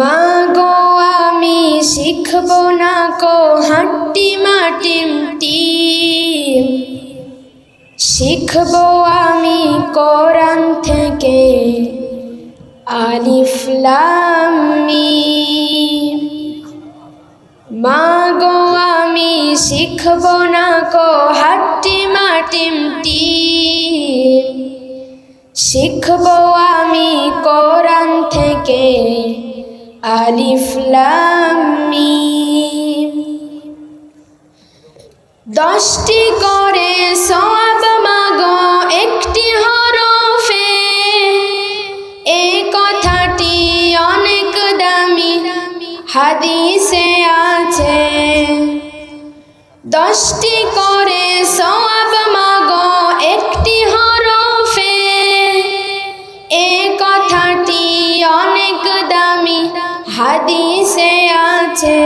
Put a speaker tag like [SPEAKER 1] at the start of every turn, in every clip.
[SPEAKER 1] মা গো আমি শিখব না কো হাট্টি মাটিম টিম। শিখব আমি কোরআন থেকে আলিফ লাম মা গো আমি শিখব না কো হাট্টি মাটিম টিম। শিখব আমি আলিফ লাম মিম। দশটি করে সওয়াব মাগো, একটি হরফে। এই কথাটি অনেক দামি, হাদিসে আছে। দশটি করে সওয়াব হাদিসে আছে,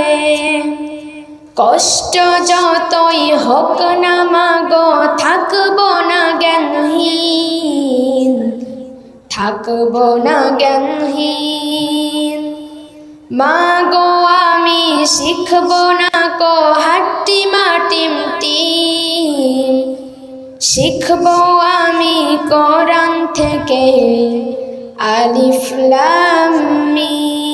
[SPEAKER 1] কষ্ট যতই হোক না মাগো, থাকব না জ্ঞানহীন, থাকব না জ্ঞানহীন। মাগো, আমি শিখব না কো হাট্টি মাটিম টিম শিখব আমি কোরআন থেকে আলিফ লাম মিম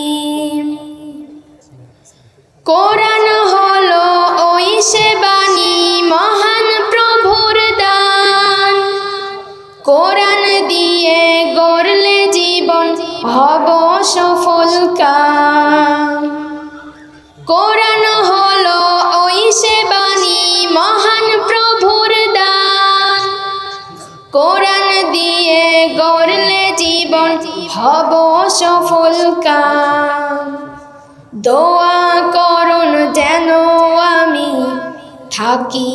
[SPEAKER 1] হব সফল কাম। কোরআন হলো ওই সে মহান প্রভুর দান। কোরআন দিয়ে গড়লে জীবন হব সফল দোয়া করুন যেন আমি থাকি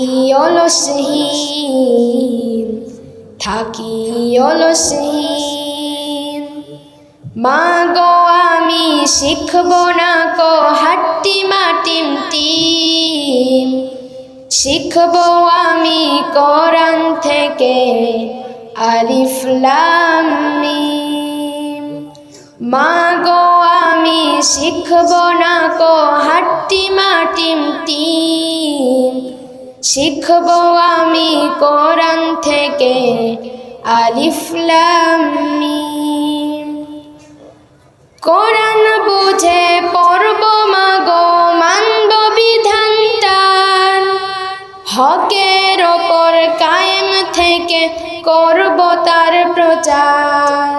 [SPEAKER 1] অলসহীন থাকি অলসহীন। মা গো আমি শিখব না কো হাট্টি মাটিম টিম। শিখব আমি কোরআন থেকে আলিফ লাম মা গো আমি শিখব না কো হাট্টি মাটিম টিম। শিখব আমি কোরআন থেকে আলিফ লাম মিম। কোরআন বুঝে পড়ব মাগো, মানব বিধান তার হকের ওপর কায়েম থেকে করব তার প্রচার।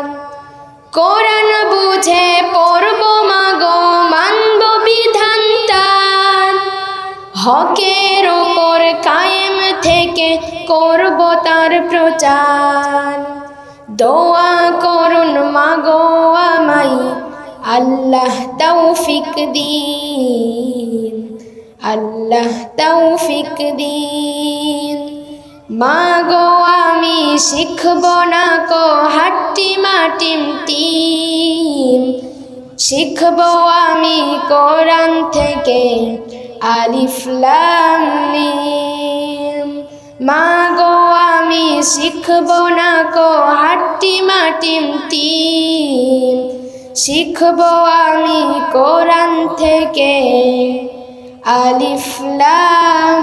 [SPEAKER 1] কোরআন বুঝে পড়ব মাগো, মানব বিধান তার হকের ওপর কায়েম থেকে করব তার প্রচার। দোয়া করুন মাগো আমাই আল্লাহ তৌফিক দিন, আল্লাহ তৌফিক দিন। মাগো, আমি শিখব না কো হাট্টি মাটিম টিম। শিখব আমি কোরআন থেকে আলিফ লাম মিম। মাগো, আমি শিখব না কো হাট্টি মাটিম টিম। শিখব আমি কোরআন থেকে। আলিফ লাম